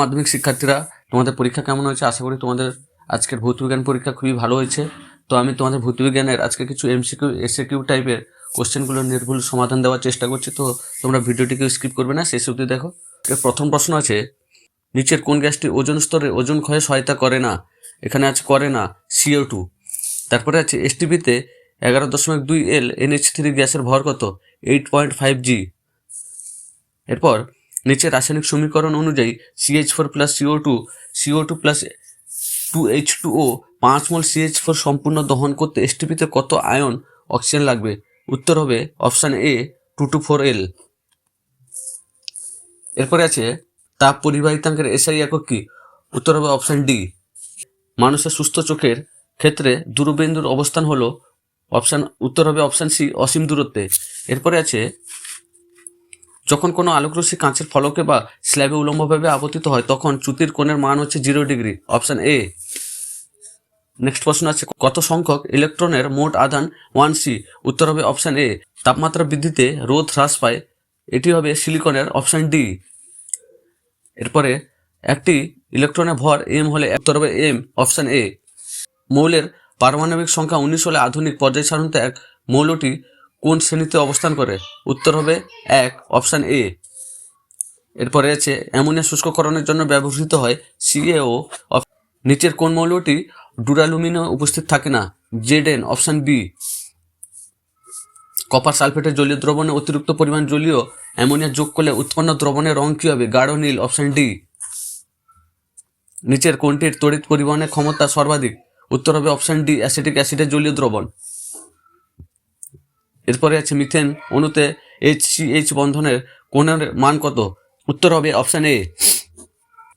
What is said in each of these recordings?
মাধ্যমিক শিক্ষার্থীরা তোমাদের পরীক্ষা কেমন হয়েছে? আশা করি তোমাদের আজকের ভৌতবিজ্ঞান পরীক্ষা খুবই ভালো হয়েছে। তো আমি তোমাদের ভৌতবিজ্ঞানের আজকে কিছু এমসিকিউ এসএকিউ টাইপের কোশ্চেনগুলো নির্ভুল সমাধান দেওয়ার চেষ্টা করছি। তো তোমরা ভিডিওটিকে স্কিপ করবে না, শেষ অবধি দেখো। এর প্রথম প্রশ্ন আছে, নিচের কোন গ্যাসটি ওজন স্তরে ওজন ক্ষয়ে সহায়তা করে না? এখানে আছে করে না সিও টু তারপরে আছে এসটিপিতে এগারো দশমিক দুই এল এনএইচ থ্রি গ্যাসের ভর কত? এইট পয়েন্ট ফাইভ জি এরপর নিচে রাসায়নিক সমীকরণ অনুযায়ী C H four plus C O two C O two plus two H two O পাঁচ মোল সিএইচ ফোর সম্পূর্ণ দহন করতে এসটিপিতে কত আয়ন অক্সিজেন লাগবে? উত্তর হবে option A two two four L এরপরে আছে তাপ পরিবাহিতাঙ্কের এসআই একক কি? উত্তর হবে অপশান ডি মানুষের সুস্থ চোখের ক্ষেত্রে দূরবিন্দুর অবস্থান হলো অপশান উত্তর হবে অপশান সি অসীম দূরত্বে। এরপরে আছে যখন কোনো আলোকরশ্মি কাঁচের ফলকে বা স্ল্যাবে উলম্বভাবে আপতিত হয়, তখন চ্যুতির কোণের মান হচ্ছে zero degree option A next প্রশ্ন আছে, কত সংখ্যক ইলেকট্রনের মোট আধান ওয়ান সি উত্তর হবে অপশান এ তাপমাত্রা বৃদ্ধিতে রোধ হ্রাস পায়, এটি হবে সিলিকনের অপশান ডি এরপরে, একটি ইলেকট্রনের ভর এম হলে উত্তর হবে এম অপশান এ মৌলের পারমাণবিক সংখ্যা উনিশ হলে আধুনিক পর্যায় সারণীতে এক, মৌলটি কোন শ্রেণীতে অবস্থান করে? উত্তর হবে এক, অপশান এ। এরপরে আছে, অ্যামোনিয়া শুষ্ককরণের জন্য ব্যবহৃত হয় সিএও নিচের কোন মৌলটি ডুরালুমিনে উপস্থিত থাকে না? Z N, option B. Copper সালফেটের জলীয় দ্রবণে অতিরিক্ত পরিমাণ জলীয় অ্যামোনিয়া যোগ করলে উৎপন্ন দ্রবণের রং কী হবে? গাঢ় নীল, অপশান ডি। নিচের কোনটির তড়িৎ পরিবহনের ক্ষমতা সর্বাধিক? উত্তর হবে অপশান ডি, অ্যাসিটিক অ্যাসিডের জলীয় দ্রবণ। এরপরে আছে মিথেন অণুতে এইচ সি এইচ বন্ধনের কোণের মান কত? উত্তর হবে অপশান এ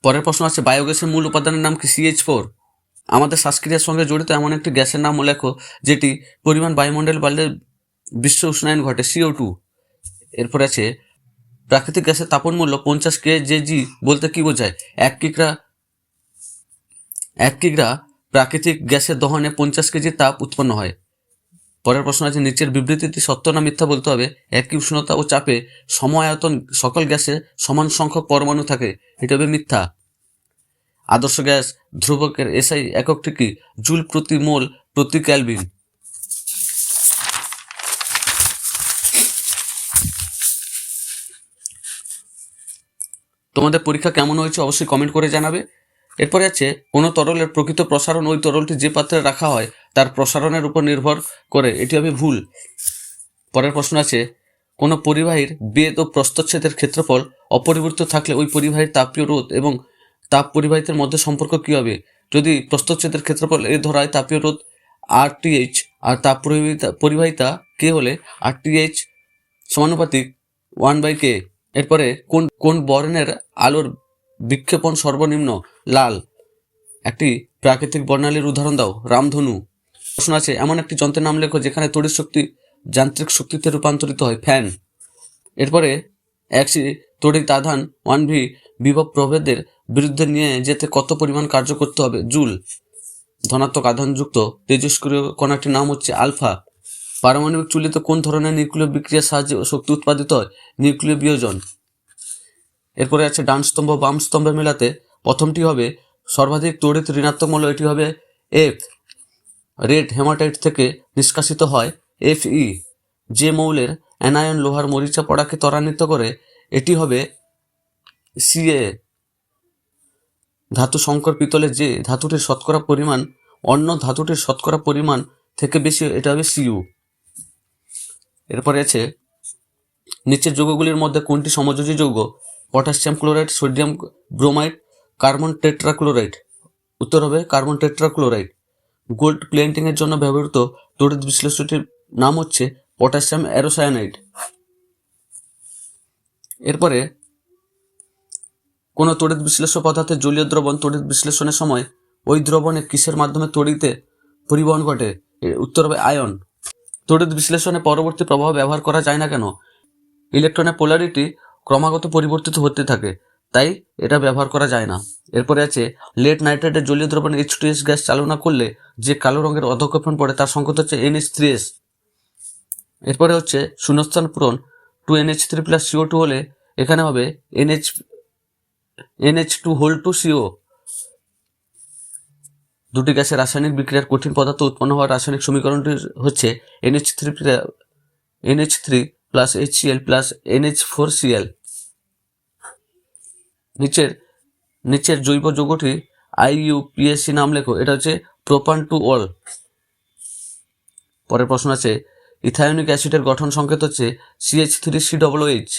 পরের প্রশ্ন আছে বায়োগ্যাসের মূল উপাদানের নাম কি সিএইচ ফোর আমাদের শ্বাসক্রিয়ার সঙ্গে জড়িত এমন একটি গ্যাসের নাম লেখো যেটি পরিমাণ বায়ুমণ্ডল বাড়লে বিশ্ব উষ্ণায়ন ঘটে সিও টু এরপরে আছে, প্রাকৃতিক গ্যাসের তাপন মূল্য পঞ্চাশ কে যে জি বলতে কি বোঝায়? এক কিগ্রা এক কিগ্রা প্রাকৃতিক গ্যাসের দহনে পঞ্চাশ কেজি তাপ উৎপন্ন হয়। পরের প্রশ্ন আছে, নিচের বিবৃতিটি সত্য না মিথ্যা বলতে হবে। একই উষ্ণতা ও চাপে সমায়তন সকল গ্যাসে সমান সংখ্যক পরমাণু থাকে। এটা হবে মিথ্যা। আদর্শ গ্যাস ধ্রুবকের এসআই এককটি কি জুল প্রতি মোল প্রতি ক্যালভিন। তোমাদের পরীক্ষা কেমন হয়েছে অবশ্যই কমেন্ট করে জানাবে। এরপরে আছে, কোনো তরলের প্রকৃত প্রসারণ ওই তরলটি যে পাত্রে রাখা হয় তার প্রসারণের উপর নির্ভর করে, এটি হবে ভুল। পরের প্রশ্ন আছে, কোনো পরিবাহীর বেদ ও প্রস্তচ্ছেদের ক্ষেত্রফল অপরিবর্তিত থাকলে ওই পরিবাহীর তাপীয় রোধ এবং তাপ পরিবাহিতের মধ্যে সম্পর্ক কী হবে? যদি প্রস্তচ্ছেদের ক্ষেত্রফল এ ধরায় তাপীয় রোধ আর টিএইচ আর তাপ পরিবাহিতা কে হলে? আর টিএইচ সমানুপাতিক ওয়ান বাই কে। এরপরে, কোন কোন বর্ণের আলোর বিক্ষেপণ সর্বনিম্ন? লাল। একটি প্রাকৃতিক বর্ণালীর উদাহরণ দাও। রামধনু। প্রশ্ন আছে, এমন একটি যন্ত্রের নাম লেখো যেখানে তড়িৎ শক্তি যান্ত্রিক শক্তিতে রূপান্তরিত হয়। ফ্যান। এরপরে একটি তড়িৎ আধান ওয়ান ভি বিভব প্রভেদের বিরুদ্ধে নিয়ে যেতে কত পরিমাণ কার্য করতে হবে? জুল। ধনাত্মক আধানযুক্ত তেজস্ক্রিয় কণাটির নাম হচ্ছে আলফা। পারমাণবিক চুল্লিতে কোন ধরনের নিউক্লিয় বিক্রিয়ার সাহায্যে শক্তি উৎপাদিত হয়? নিউক্লিয় বিয়োজন। এরপরে আছে ডান স্তম্ভ, বাম স্তম্ভের মেলাতে প্রথমটি হবে সর্বাধিক তড়িৎ ঋণাত্মক মূল্য এটি হবে এফ রেড হেমাটাইট থেকে নিষ্কাশিত হয় এফ ই যে মৌলের অ্যানায়ন লোহার মরিচা পড়াকে ত্বরান্বিত করে, এটি হবে সিএ। ধাতু সংকর পিতলে যে ধাতুটির শতকরা পরিমাণ, অন্য ধাতুটির শতকরা পরিমাণ থেকে বেশি, এটা হবে সিইউ। এরপরে আছে, নিচের যৌগগুলির মধ্যে কোনটি সমযোজী যৌগ? Potassium chloride, sodium bromide, carbon tetrachloride. উত্তর হবে কার্বন টেট্রাক্লোরাইড। গোল্ড প্লেন্টিংয়ের জন্য ব্যবহৃত তড়িৎ বিশ্লেষণটির নাম হচ্ছে পটাশিয়াম অ্যারোসায়ানাইড। এরপরে, কোনো তড়িৎ বিশ্লেষ্য পদার্থের জলীয় দ্রবণ তড়িৎ বিশ্লেষণের সময় ওই দ্রবণে কিসের মাধ্যমে তড়িতে পরিবহন ঘটে? উত্তর হবে আয়ন। তড়িৎ বিশ্লেষণে পরবর্তী প্রভাব ব্যবহার করা যায় না কেন? ইলেকট্রনের পোলারিটি ক্রমাগত পরিবর্তিত হতে থাকে, তাই এটা ব্যবহার করা যায় না। এরপরে আছে, লেড নাইট্রেটের জলীয় দ্রবণে এইচ টু এস গ্যাস চালনা করলে যে কালো রঙের অধক্ষেপণ পড়ে তার সংকেত হচ্ছে এনএইচ থ্রি এস এরপরে হচ্ছে শূন্যস্থান পূরণ two N H three plus C O two হলে এখানে হবে N H N H two whole two C O দুটি গ্যাসের রাসায়নিক বিক্রিয়ার কঠিন পদার্থ উৎপন্ন হওয়ার রাসায়নিক সমীকরণটি হচ্ছে N H three N H three plus H C L plus N H four C L নিচের নিচের জৈব যৌগটি আইইউপিএসসি নাম লেখো, এটা হচ্ছে প্রোপান টু অল পরের প্রশ্ন আছে ইথায়োনিক অ্যাসিডের গঠন সংকেত হচ্ছে C H three C double H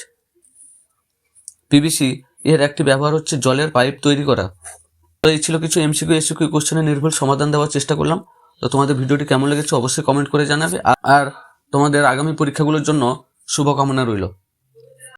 PVC এর একটি ব্যবহার হচ্ছে জলের পাইপ তৈরি করা। তো এই ছিল কিছু এমসিকিউ এসিকিউ কোশ্চেনের নির্ভুল সমাধান দেওয়ার চেষ্টা করলাম। তো তোমাদের ভিডিওটি কেমন লেগেছে অবশ্যই কমেন্ট করে জানাবে। আর তোমাদের আগামী পরীক্ষাগুলোর জন্য শুভকামনা রইল।